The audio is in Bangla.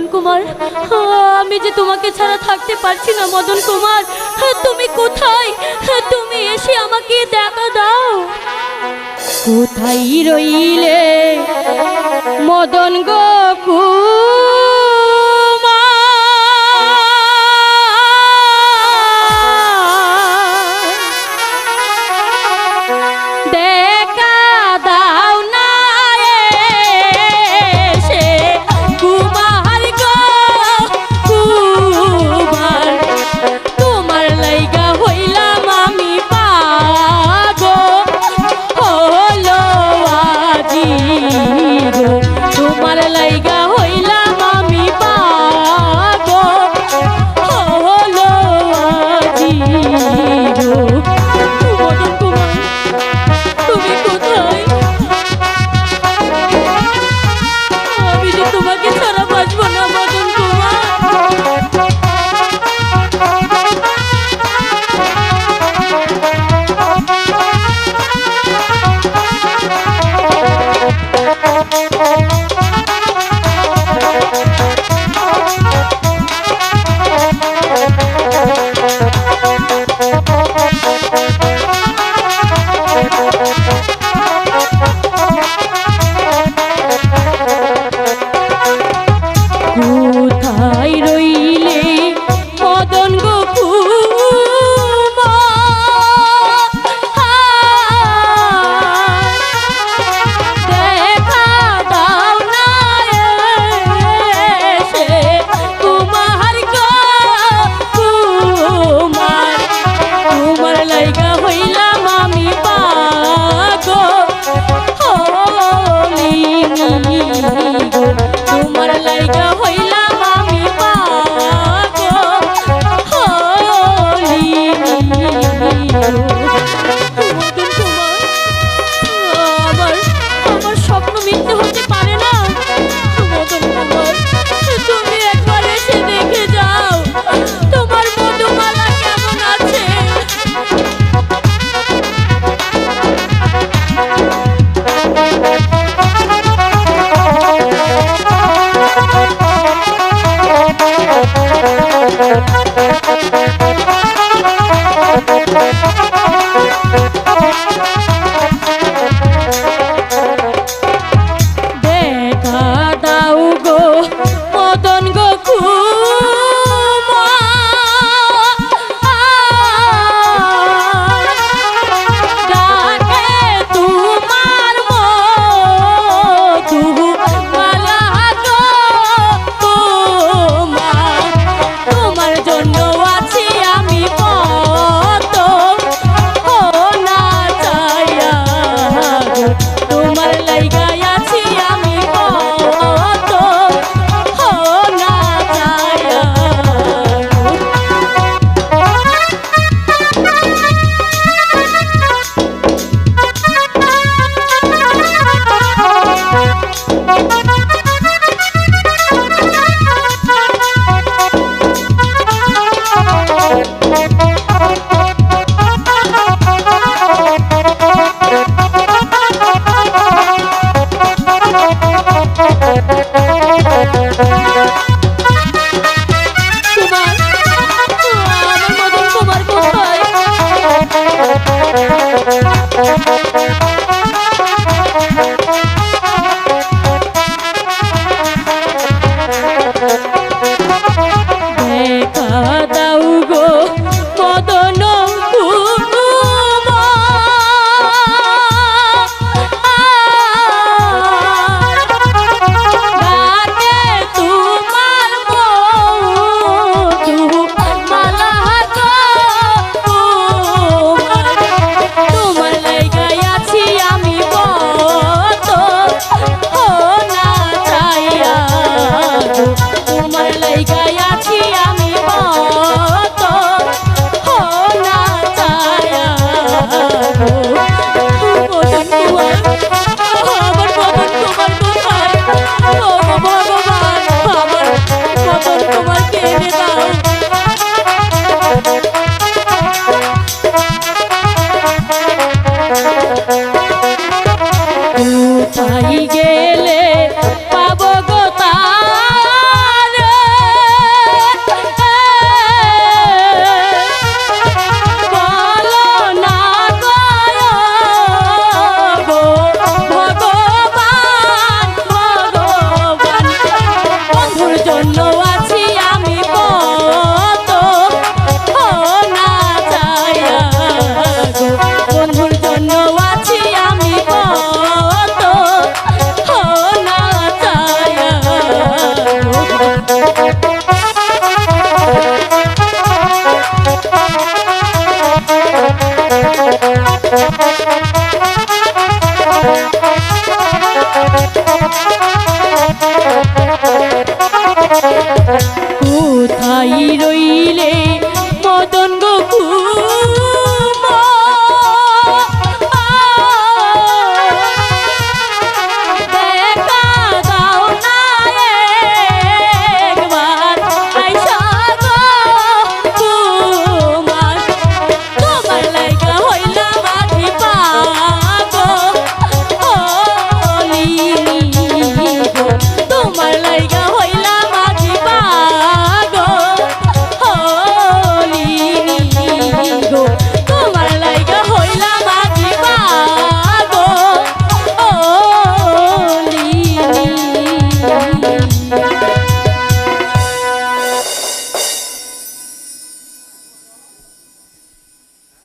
মদন কুমার? আমি যে তোমাকে ছাড়া থাকতে পারছি না, মদন কুমার। তুমি কোথায়? তুমি এসে আমাকে দেখা দাও। কোথায় রইলে মদন গোকুল তাই রই